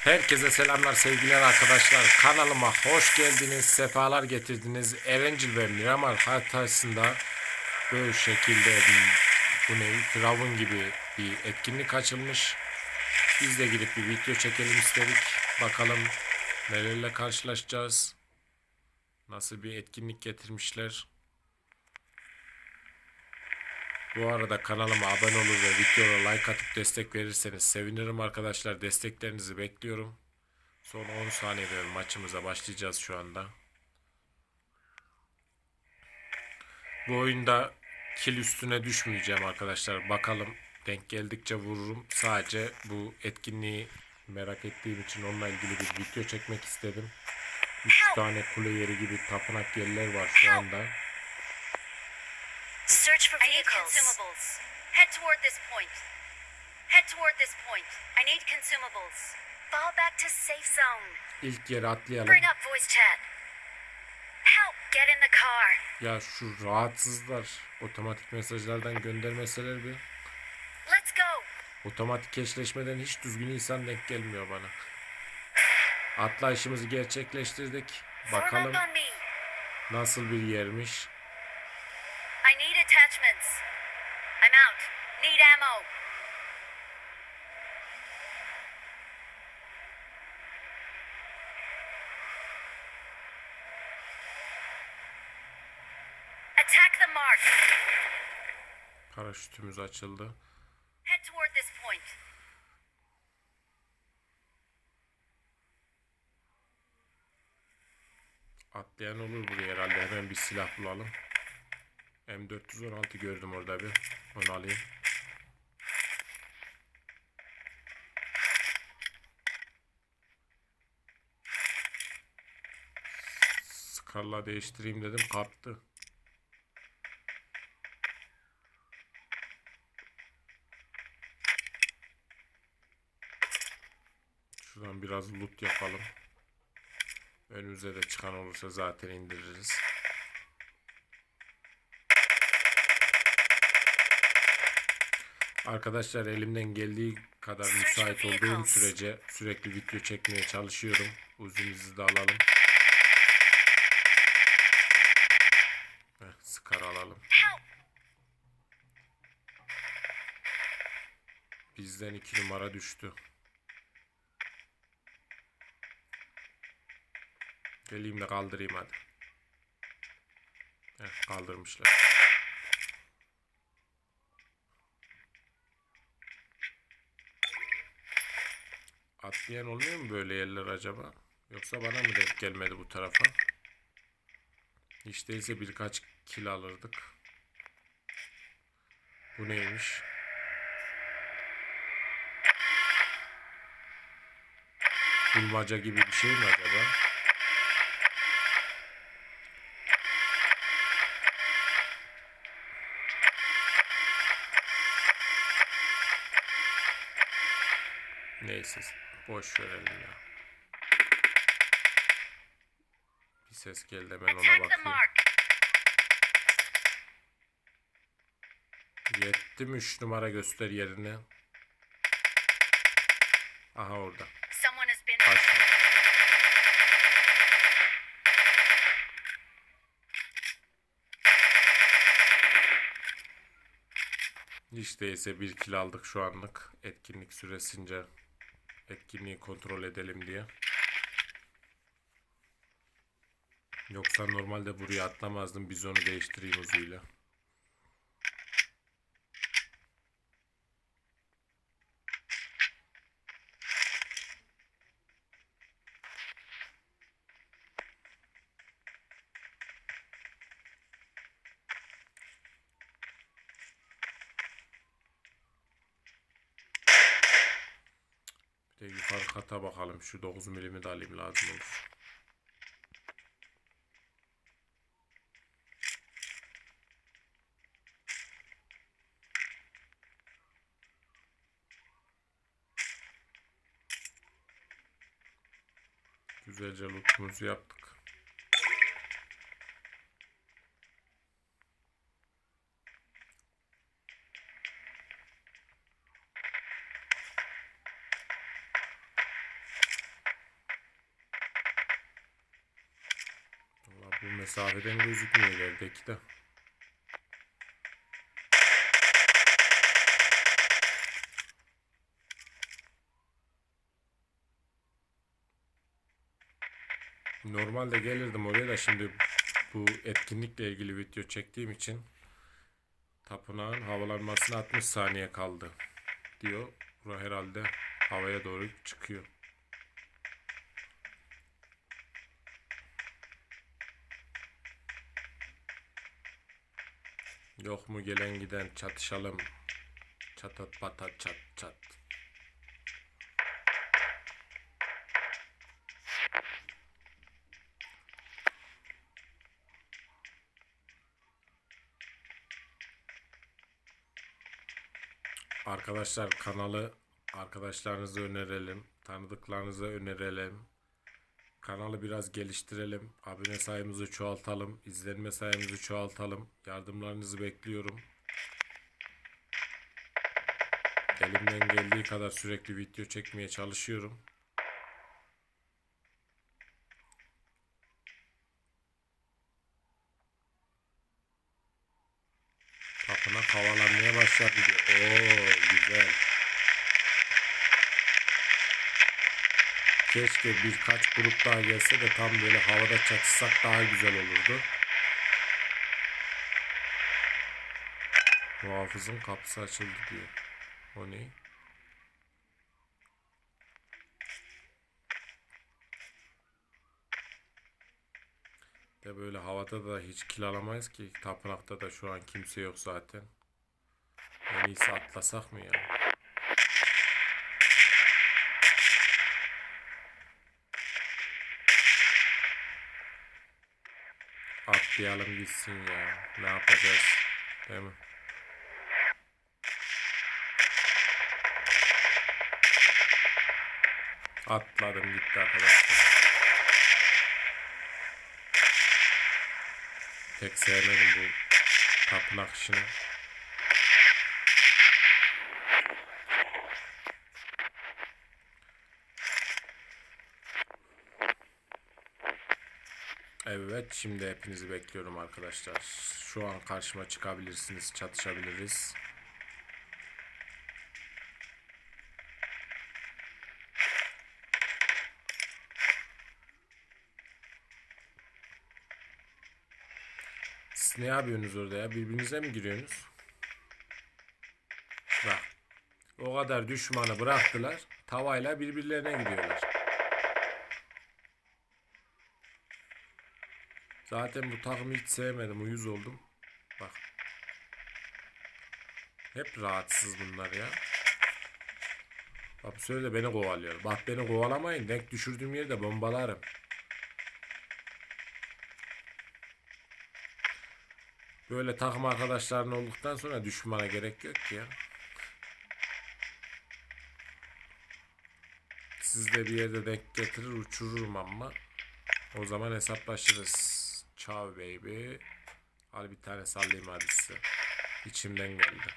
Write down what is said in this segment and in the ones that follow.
Herkese selamlar sevgiler arkadaşlar. Kanalıma hoş geldiniz. Sefalar getirdiniz. Erencil ve Miramar haritasında böyle şekilde bu ne Firavun gibi bir etkinlik açılmış. Biz de gidip bir video çekelim istedik. Bakalım nelerle karşılaşacağız. Nasıl bir etkinlik getirmişler. Bu arada kanalıma abone olur ve videoya like atıp destek verirseniz sevinirim arkadaşlar. Desteklerinizi bekliyorum. Son 10 saniyede maçımıza başlayacağız şu anda. Bu oyunda kill üstüne düşmeyeceğim arkadaşlar. Bakalım denk geldikçe vururum. Sadece bu etkinliği merak ettiğim için onunla ilgili bir video çekmek istedim. 3 tane kule yeri gibi tapınak yerler var şu anda. Search for I need vehicles. consumables. Head toward this point. Head toward this point. I need consumables. Fall back to safe zone. İlk yere atlayalım. Bring up voice chat. Help! Get in the car. Ya şu rahatsızlar otomatik mesajlardan göndermeseler bir Let's go. otomatik eşleşmeden hiç düzgün insan denk gelmiyor bana. Atlayışımızı gerçekleştirdik. Bakalım nasıl bir yermiş. I need attachments. I'm out. Need ammo. Attack the mark. Paraşütümüz açıldı. Head toward this point. Atlayan olur buraya herhalde. Hemen bir silah bulalım. M416 gördüm orada bir. Onu alayım. Scar'la değiştireyim dedim. Kalktı. Şuradan biraz loot yapalım. Önümüze de çıkan olursa zaten indiririz. Arkadaşlar elimden geldiği kadar müsait olduğum sürece sürekli video çekmeye çalışıyorum. Uzunumuzu da alalım. Heh, alalım. Bizden iki numara düştü. Geleyim de kaldırayım hadi. Heh, kaldırmışlar. Atlayan olmuyor mu böyle yerler acaba? Yoksa bana mı denk gelmedi bu tarafa? Hiç değilse birkaç kil alırdık. Bu neymiş? Bulmaca gibi bir şey mi acaba? Neyse boş verelim ya. Bir ses geldi hemen ona bakayım. Yetti mi 3 numara göster yerini. Aha orada. Karşıda. Hiç değilse bir kill aldık şu anlık. Etkinlik süresince etkinliği kontrol edelim diye. Yoksa normalde buraya atlamazdım. Biz onu değiştireyim uzuyla. Bir de yukarı kata bakalım. Şu 9 milimi de alayım lazım olur. Güzelce lootumuzu yaptık. Mesafeden gözükmüyor ilerideki de. Normalde gelirdim oraya da şimdi bu etkinlikle ilgili video çektiğim için tapınağın havalanmasına 60 saniye kaldı diyor. Bu herhalde havaya doğru çıkıyor. Yok mu gelen giden çatışalım. Çatat patat çat çat. Arkadaşlar kanalı arkadaşlarınıza önerelim. Tanıdıklarınıza önerelim. Kanalı biraz geliştirelim. Abone sayımızı çoğaltalım. izlenme sayımızı çoğaltalım. Yardımlarınızı bekliyorum. Elimden geldiği kadar sürekli video çekmeye çalışıyorum. Tapınak havalanmaya başladı diyor. Oo güzel. Keşke birkaç grup daha gelse de tam böyle havada çatışsak daha güzel olurdu. Muhafızın kapısı açıldı diyor. O ne? De böyle havada da hiç kilalamayız ki. Tapınakta da şu an kimse yok zaten. En iyisi atlasak mı ya? Atlayalım gitsin ya. Ne yapacağız? Değil mi? Atladım gitti arkadaşlar. Pek sevmedim bu tapınak işini. Evet şimdi hepinizi bekliyorum arkadaşlar. Şu an karşıma çıkabilirsiniz, çatışabiliriz. Siz ne yapıyorsunuz orada ya? Birbirinize mi giriyorsunuz? Bak. O kadar düşmanı bıraktılar. Tavayla birbirlerine gidiyorlar. Zaten bu takımı hiç sevmedim. Uyuz oldum. Bak. Hep rahatsız bunlar ya. Bak de beni kovalıyor. Bak beni kovalamayın. Denk düşürdüğüm yerde bombalarım. Böyle takım arkadaşların olduktan sonra düşmana gerek yok ki ya. Siz de bir yerde denk getirir uçururum ama. O zaman hesaplaşırız. Ciao baby. Al bir tane sallayayım hadi size. İçimden geldi.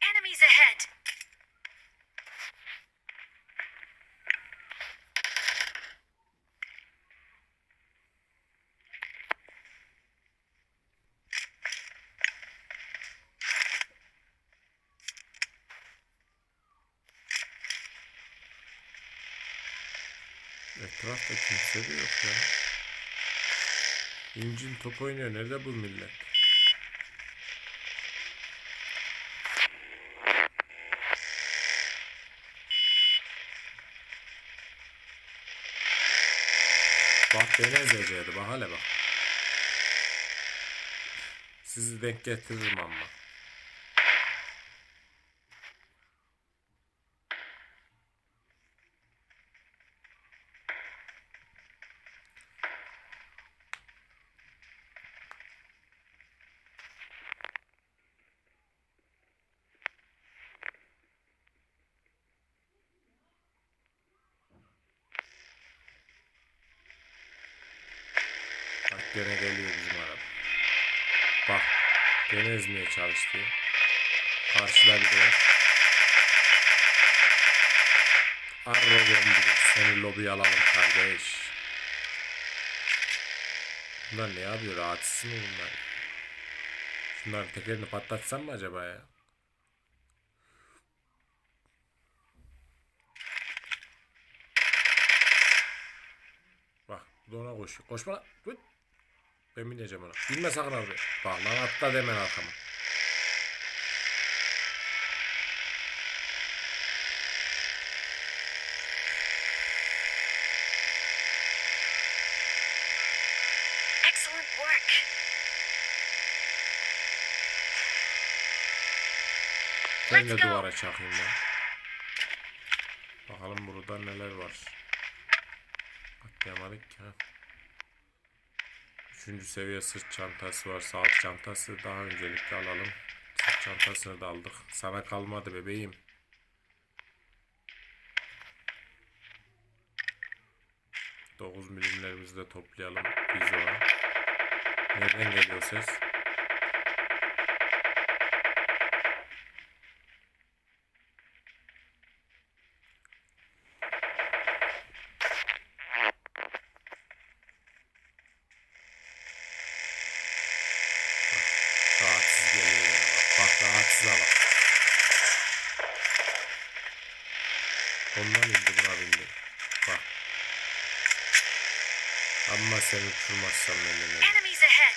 Enemies ahead. Etrafta kimse de yok ya. İncin top oynuyor. Nerede bu millet? Bak beni ezeceğiydi. Bak hele bak. Sizi denk getiririm ama. Gene geliyor bizim araba. Bak gene ezmeye çalıştı. Karşıda biri var. Arro gömdürür. Seni lobiye alalım kardeş. Bunlar ne yapıyor? Rahatsız mı bunlar? Şunların tekerini patlatsam mı acaba ya? Bak bu da ona koşuyor. Koşma lan. Ben bineceğim ona. Binme sakın abi. Bak lan atla demen arkama. Excellent work. Ben de duvara çakayım ben. Bakalım burada neler var. Atlayamadık ki. ha. Üçüncü seviye sırt çantası var. Sağlık çantası daha öncelikle alalım. Sırt çantasını da aldık. Sana kalmadı bebeğim. Dokuz milimlerimizi de toplayalım biz ona. Nereden geliyor ses? Rahatsıza bak. Ondan indi buna bindi. Bak. Ama seni uçurmazsam ben de ne? Enemies ahead.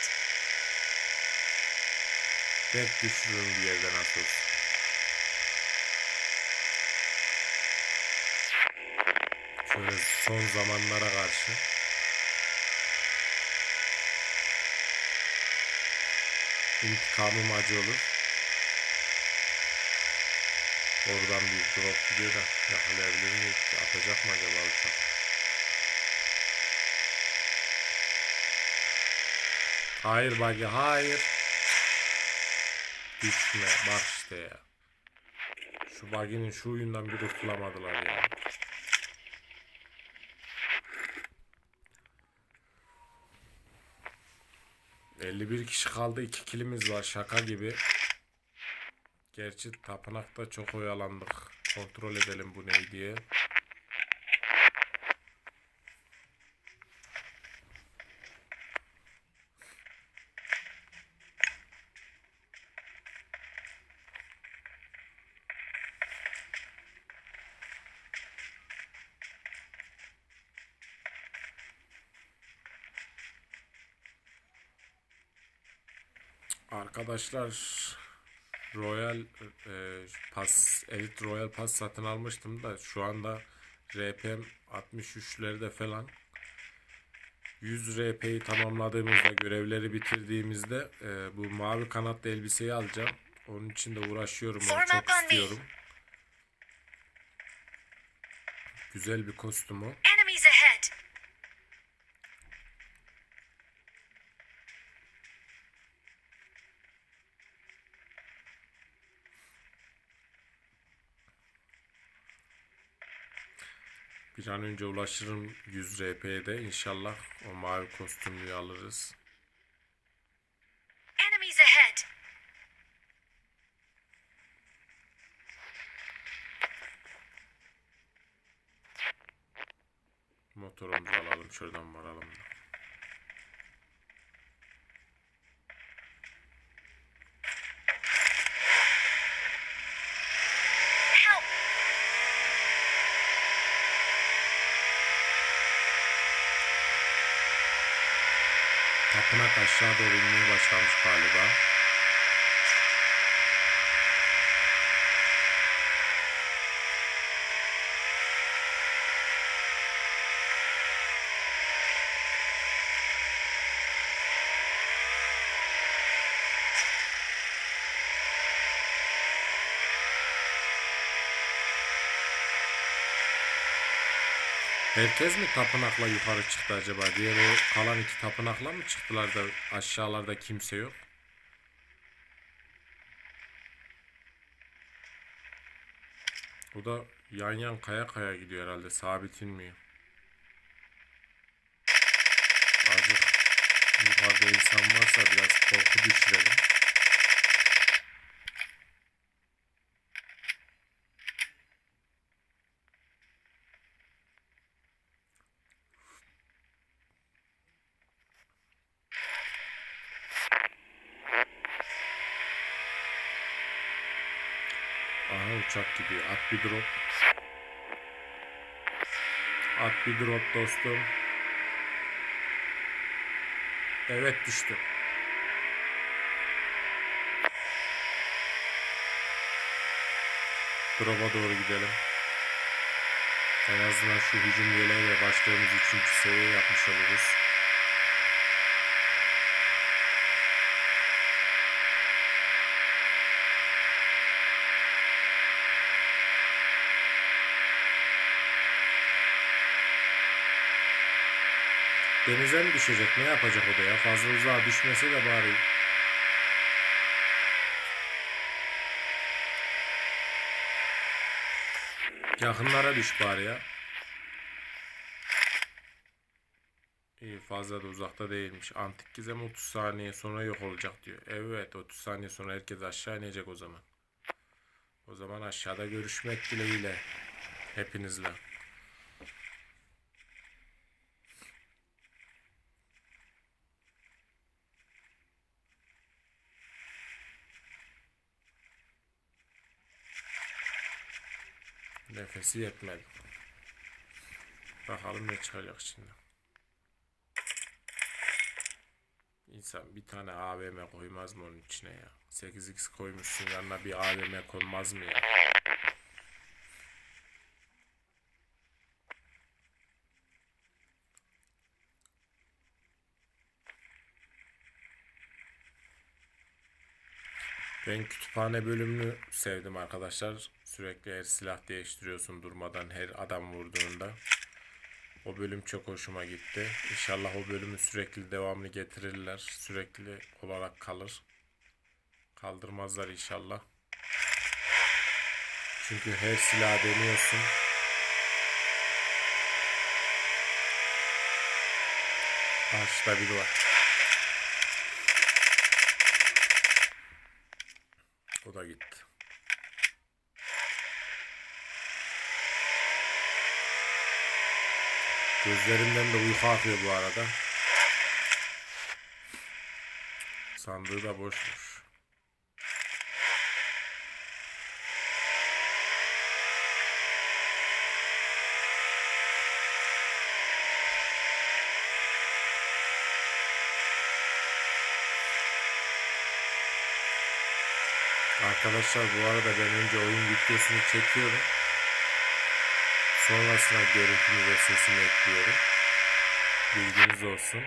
Ben düşürürüm bir yerden olsa. Şöyle son zamanlara karşı. İntikamım acı olur. Oradan bir drop gidiyor da yakalayabilir miyim? Atacak mı acaba uçak? Hayır bagi hayır. Düşme bak işte ya. Şu baginin şu oyundan bir kurtulamadılar ya. ...51 kişi kaldı. 2 kilimiz var. Şaka gibi. Gerçi tapınakta çok oyalandık. Kontrol edelim bu ne diye. Arkadaşlar Royal e, Pass Elite Royal Pass satın almıştım da şu anda RPM 63'lerde falan 100 RP'yi tamamladığımızda görevleri bitirdiğimizde e, bu mavi kanatlı elbiseyi alacağım. Onun için de uğraşıyorum. Onu çok istiyorum. Güzel bir kostüm o. Enemies ahead. Bir an önce ulaşırım 100 RP'ye de inşallah o mavi kostümlüyü alırız. Enemies ahead. Motorumuzu alalım şuradan varalım da. Help. Tapınak aşağı doğru inmeye başlamış galiba. Herkes mi tapınakla yukarı çıktı acaba? Diğer o kalan iki tapınakla mı çıktılar da aşağılarda kimse yok? Bu da yan yan kaya kaya gidiyor herhalde. Sabit inmiyor. Azıcık yukarıda insan varsa biraz korku düşürelim. Aha uçak gidiyor. At bir drop. At bir drop dostum. Evet düştü. Drop'a doğru gidelim. En azından şu hücum yeleğiyle başladığımız 3. seviye yapmış oluruz. Denize mi düşecek? Ne yapacak o da ya? Fazla uzağa düşmese de bari. Yakınlara düş bari ya. İyi fazla da uzakta değilmiş. Antik gizem 30 saniye sonra yok olacak diyor. Evet 30 saniye sonra herkes aşağı inecek o zaman. O zaman aşağıda görüşmek dileğiyle. Hepinizle. Nefesi yetmedi. Bakalım ne çıkacak şimdi. İnsan bir tane AVM koymaz mı onun içine ya? 8x koymuşsun yanına bir AVM konmaz mı ya? Ben kütüphane bölümünü sevdim arkadaşlar. Sürekli her silah değiştiriyorsun durmadan her adam vurduğunda. O bölüm çok hoşuma gitti. İnşallah o bölümü sürekli devamlı getirirler. Sürekli olarak kalır. Kaldırmazlar inşallah. Çünkü her silah deniyorsun. Karşıda biri var. O da gitti. Gözlerimden de uyku akıyor bu arada. Sandığı da boşmuş. Arkadaşlar bu arada ben önce oyun videosunu çekiyorum. Sonrasına görüntümü ve sesimi ekliyorum. Bilginiz olsun.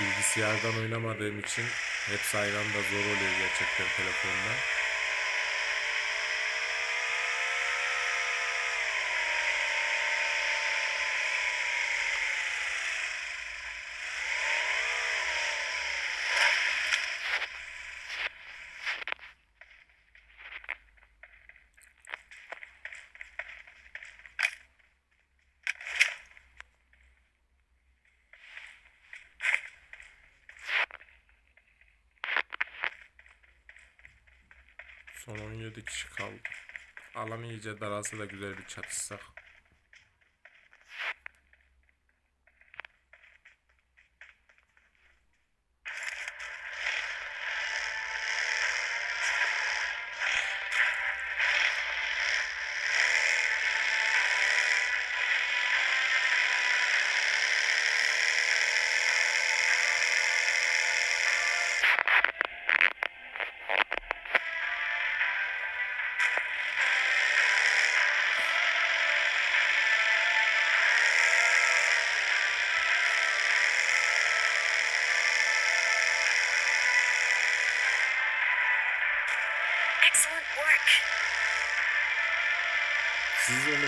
Bilgisayardan oynamadığım için hepsi aynı anda zor oluyor gerçekten telefonda. Son 17 kişi kaldı. Alan iyice daralsa da güzel bir çatışsak.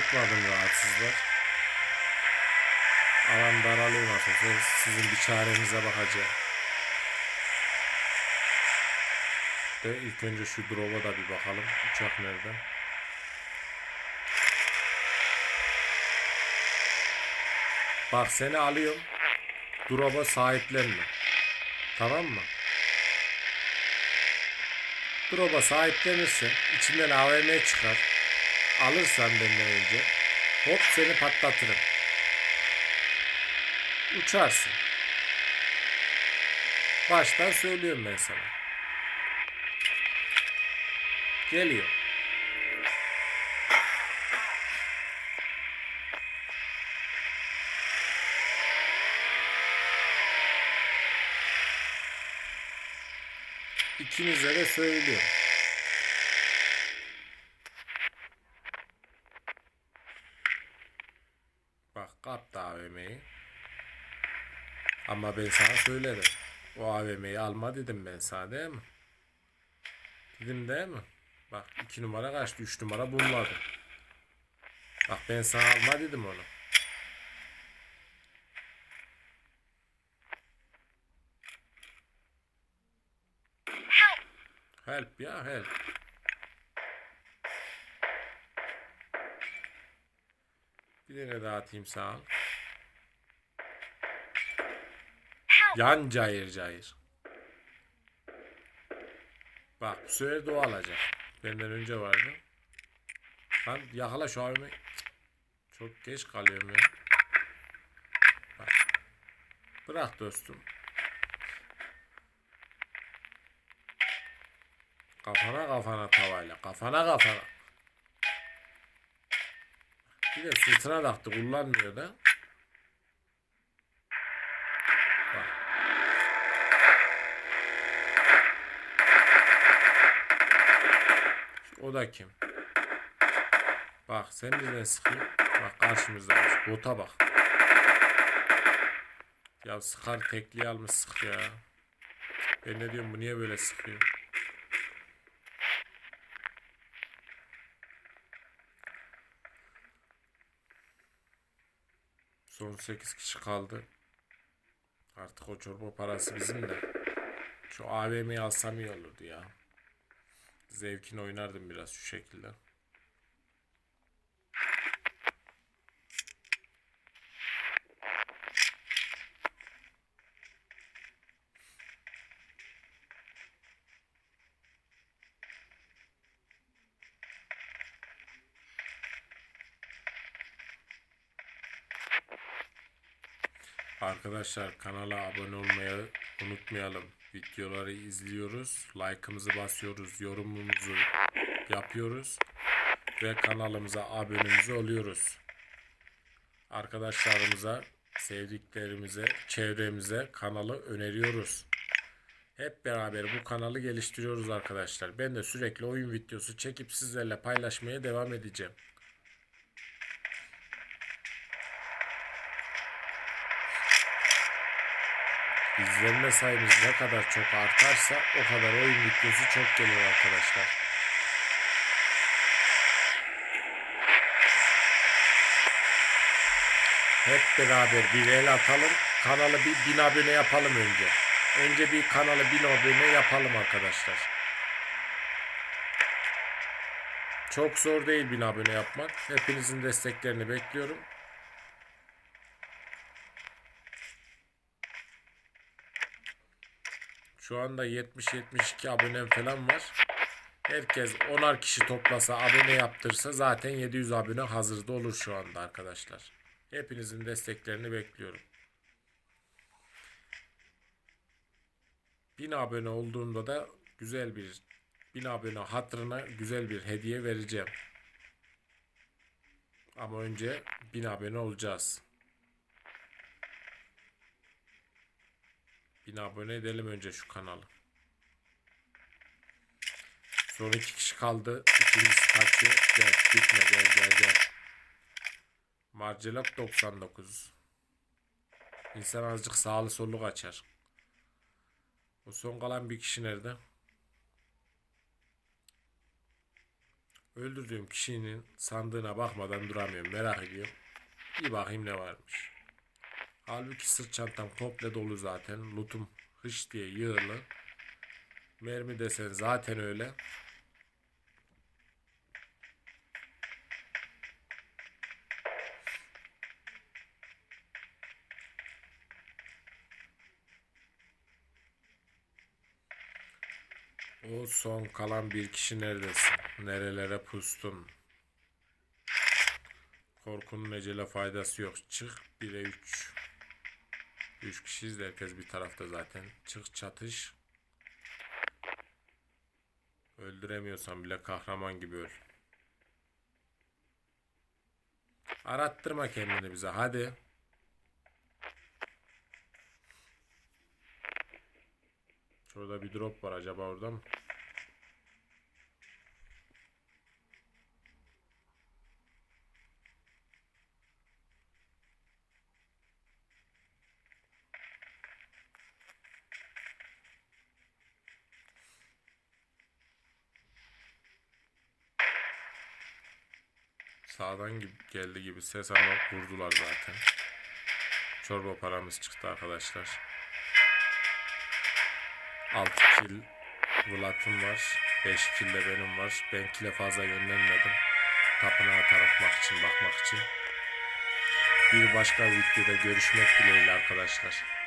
Unutmadım rahatsızlar. Alan daralıyor nasılsa sizin bir çarenize bakacağım. De ilk önce şu drop'a da bir bakalım. Uçak nerede? Bak seni alıyorum. Drop'a sahiplenme. Tamam mı? Drop'a sahiplenirsen içinden AVM çıkar. Alırsan benden önce hop seni patlatırım. Uçarsın. Baştan söylüyorum ben sana. Geliyor. İkinize de söylüyorum. Bak kaptı AVM'yi. Ama ben sana söyledim. O AVM'yi alma dedim ben sana değil mi? Dedim değil mi? Bak iki numara kaçtı. Üç numara bulmadı. Bak ben sana alma dedim onu. Help! Ya help. Bir tane daha atayım sağ ol. Help! Yan cayır cayır. Bak bu sefer o alacak. Benden önce vardı. Lan yakala şu abimi. Çok geç kalıyorum ya. Bak. Bırak dostum. Kafana kafana tavayla. Kafana kafana. Bir de sırtına taktı kullanmıyor da. O da kim? Bak sen nereden sıkıyor? Bak karşımızdaymış. Bota bak. Ya sıkar tekliği almış sık ya. Ben ne diyorum bu niye böyle sıkıyor? Son 8 kişi kaldı. Artık o çorba parası bizim de. Şu AVM'yi alsam iyi olurdu ya. Zevkini oynardım biraz şu şekilde. Arkadaşlar kanala abone olmayı unutmayalım. Videoları izliyoruz. Like'ımızı basıyoruz. Yorumumuzu yapıyoruz. Ve kanalımıza abonemiz oluyoruz. Arkadaşlarımıza, sevdiklerimize, çevremize kanalı öneriyoruz. Hep beraber bu kanalı geliştiriyoruz arkadaşlar. Ben de sürekli oyun videosu çekip sizlerle paylaşmaya devam edeceğim. İzlenme sayımız ne kadar çok artarsa o kadar oyun videosu çok geliyor arkadaşlar. Hep beraber bir el atalım. Kanalı bir bin abone yapalım önce. Önce bir kanalı bin abone yapalım arkadaşlar. Çok zor değil bin abone yapmak. Hepinizin desteklerini bekliyorum. Şu anda 70-72 abonem falan var. Herkes 10'ar kişi toplasa abone yaptırsa zaten 700 abone hazırda olur şu anda arkadaşlar. Hepinizin desteklerini bekliyorum. 1000 abone olduğunda da güzel bir 1000 abone hatırına güzel bir hediye vereceğim. Ama önce 1000 abone olacağız. 1000 abone edelim önce şu kanalı. Son iki kişi kaldı. İkincisi kaçıyor. Gel gitme gel gel gel. Marcelak 99. İnsan azıcık sağlı sollu kaçar. O son kalan bir kişi nerede? Öldürdüğüm kişinin sandığına bakmadan duramıyorum. Merak ediyorum. Bir bakayım ne varmış. Halbuki sırt çantam komple dolu zaten. Lootum hış diye yığılı. Mermi desen zaten öyle. O son kalan bir kişi neredesin? Nerelere pustun? Korkunun ecele faydası yok. Çık 1'e 3. Üç kişiyiz de herkes bir tarafta zaten. Çık çatış. Öldüremiyorsan bile kahraman gibi öl. Arattırma kendini bize hadi. Şurada bir drop var acaba orada mı? Sağdan gibi, geldi gibi ses ama vurdular zaten. Çorba paramız çıktı arkadaşlar. 6 kill Vlad'ın var. 5 kill de benim var. Ben kill'e fazla yönlenmedim. Tapınağa taratmak için, bakmak için. Bir başka videoda görüşmek dileğiyle arkadaşlar.